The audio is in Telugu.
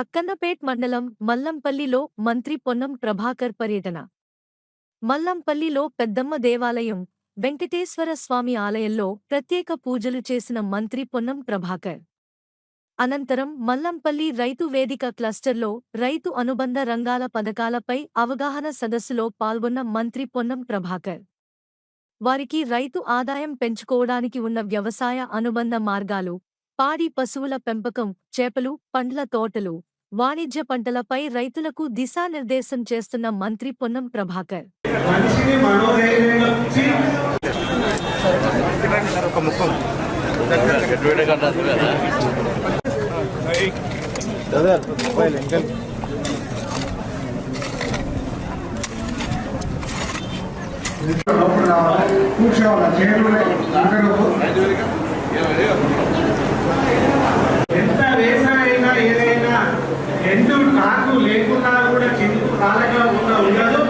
అక్కన్నపేట్ మండలం మల్లంపల్లిలో మంత్రి పొన్నం ప్రభాకర్ పర్యటన. మల్లంపల్లిలో పెద్దమ్మ దేవాలయం వెంకటేశ్వర స్వామి ఆలయంలో ప్రత్యేక పూజలు చేసిన మంత్రి పొన్నం ప్రభాకర్. అనంతరం మల్లంపల్లి రైతు వేదిక క్లస్టర్లో రైతు అనుబంధ రంగాల పథకాలపై అవగాహన సదస్సులో పాల్గొన్న మంత్రి పొన్నం ప్రభాకర్. వారికి రైతు ఆదాయం పెంచుకోవడానికి ఉన్న వ్యవసాయ అనుబంధ మార్గాలు పాడి పశువుల పెంపకం చేపలు పండ్ల తోటలు వాణిజ్య పంటలపై రైతులకు దిశానిర్దేశం చేస్తున్న మంత్రి పొన్నం ప్రభాకర్. మనిషిని రెండు నాకు లేకుండా కూడా చెందుకు కాలగా ఉన్న ఉండదు